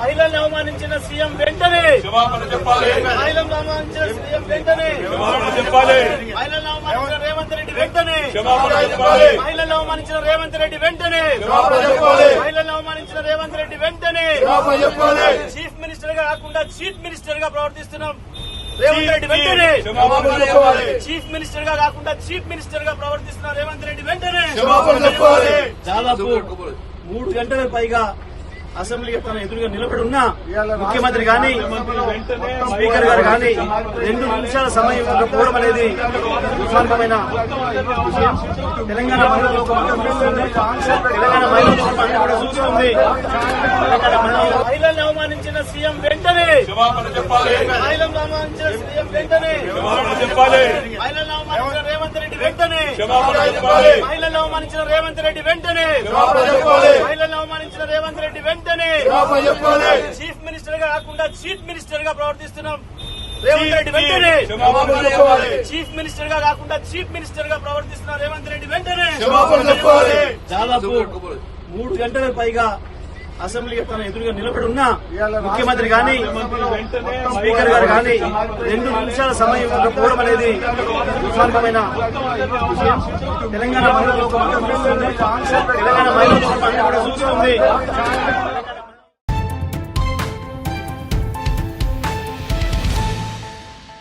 మహిళల్ని అవమానించిన సీఎం వెంటనే. మహిళలను అవమానించిన సీఎం వెంటనే. క్షమాపణ చెప్పాలి. మహిళలను అవమానించిన రేవంత్ రెడ్డి వెంటనే. మహిళలను అవమానించిన రేవంత్ రెడ్డి వెంటనే. మహిళలను అవమానించిన రేవంత్ రెడ్డి వెంటనే. చీఫ్ మినిస్టర్గా కాకుండా చీఫ్ మినిస్టర్గా ప్రవర్తిస్తున్నాం. రేవంత్ రెడ్డి వెంటనే. చీఫ్ మినిస్టర్గా కాకుండా చీఫ్ మినిస్టర్గా ప్రవర్తిస్తున్న రేవంత్ రెడ్డి వెంటనే. దాదాపు మూడు గంటల పైగా అసెంబ్లీ తన ఎదురుగా నిలబడి ఉన్న ముఖ్యమంత్రి గాని స్పీకర్ గారు గాని రెండు నిమిషాల సమయం ఇవ్వకపోవడం అనేది. తెలంగాణ మహిళలు. తెలంగాణ చూస్తుంది మహిళల్ని అవమానించిన సీఎం వెంటనే. క్షమాపణ చెప్పాలి. మహిళలను అవమానించిన సీఎం వెంటనే. క్షమాపణ చెప్పాలి. మహిళలను అవమానించిన రేవంత్ రెడ్డి వెంటనే. క్షమాపణ చెప్పాలి. మహిళలను అవమానించిన రేవంత్ రెడ్డి వెంటనే క్షమాపణ చెప్పాలి మహిళలను అవమానించిన రేవంత్ రెడ్డి వెంటనే క్షమాపణ చెప్పాలి. చీఫ్ మినిస్టర్గా కాకుండా చీఫ్ మినిస్టర్గా ప్రవర్తిస్తున్నాం. రేవంత్ రెడ్డి వెంటనే. చీఫ్ మినిస్టర్గా కాకుండా చీఫ్ మినిస్టర్గా ప్రవర్తిస్తున్న రేవంత్ రెడ్డి వెంటనే. దాదాపు మూడు గంటల పైగా అసెంబ్లీ తన ఎదురుగా నిలబడి ఉన్న ముఖ్యమంత్రి గాని స్పీకర్ గారు గాని రెండు నిమిషాల సమయం ఇవ్వకపోవడం అనేది విషయం. తెలంగాణ మహిళలు. తెలంగాణ మహిళలు కూడా చూస్తుంది